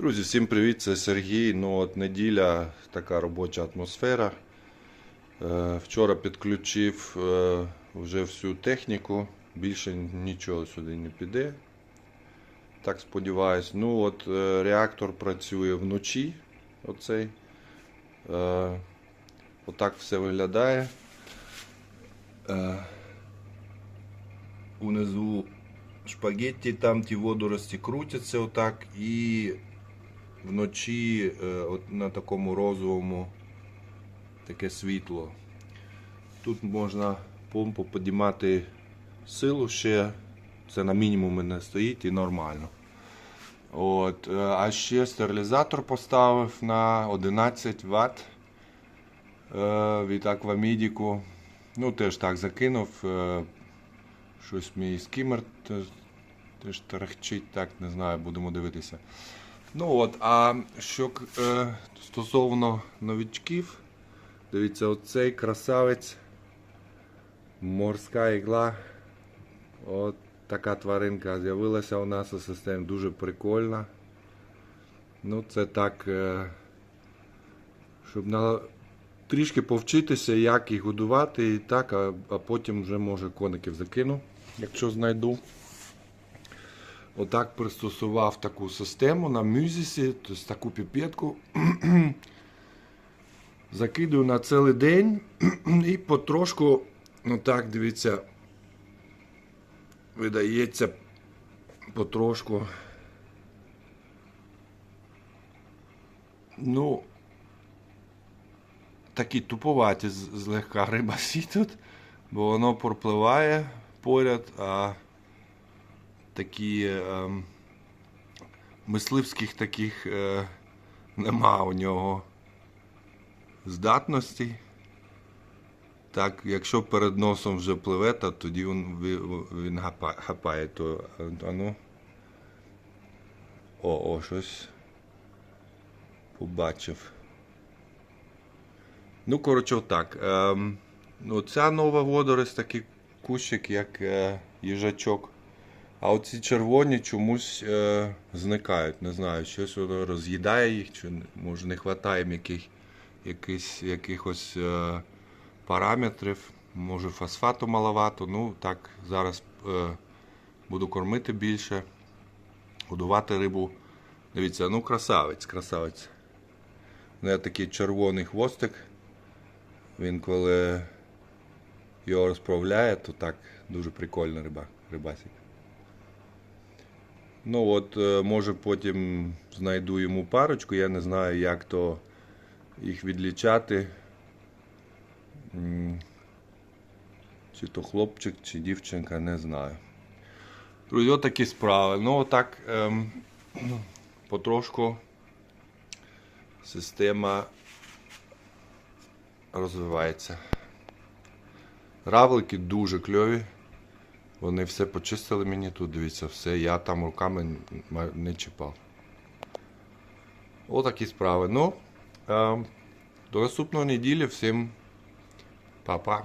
Друзі, всім привіт, це Сергій. Ну от неділя, така робоча атмосфера. Е, вчора підключив е, вже всю техніку, більше нічого сюди не піде. Так сподіваюсь. Ну от е, реактор працює вночі. Оцей. Отак все виглядає. Унизу шпагетті, там ті водорості крутяться отак і вночі е, от на такому розовому таке світло. Тут можна помпу підіймати силу ще. Це на мінімумі не стоїть і нормально. От, е, а ще стерилізатор поставив на 11 Вт е, від Аквамідіку. Ну, теж так закинув. Щось мій скімер теж тарахчить, так, не знаю, будемо дивитися. Ну от, а що е, стосовно новічків, дивіться, оцей красавець, морська ігла. От така тваринка з'явилася у нас у системі, дуже прикольна. Ну, це так, е, щоб на, трішки повчитися, як їх годувати і так, а, а потім вже може коників закину, якщо знайду. Отак пристосував таку систему на мюзісі, тобто таку піпетку. Закидую на цілий день і потрошку, ну так, дивіться, видається потрошку. Ну, такі туповаті злегка рибасі тут, бо воно пропливає поряд, а такі е, мисливських таких е, нема у нього здатностей. Так, якщо перед носом вже пливе, то тоді він, він, хапає. То, а ну. О, о, щось побачив. Ну, коротше, отак. Ем, ну, ця нова водорість, такий кущик, як е, їжачок. А оці червоні чомусь е, зникають. Не знаю, щось воно роз'їдає їх, чи може не вистачає яких, яких, якихось е, параметрів. Може фосфату маловато. Ну так, зараз е, буду кормити більше, годувати рибу. Дивіться, ну красавець, красавець. У мене такий червоний хвостик. Він коли його розправляє, то так дуже прикольна риба, рибасик. Ну от, е, може потім знайду йому парочку, я не знаю, як то їх відлічати. Чи то хлопчик, чи дівчинка, не знаю. Друзі, отакі справи. Ну, отак ем, потрошку система розвивається. Равлики дуже кльові. Вони все почистили мені тут, дивіться, все. Я там руками не чіпав. Отакі справи. Ну, е, до наступної неділі всім па-па.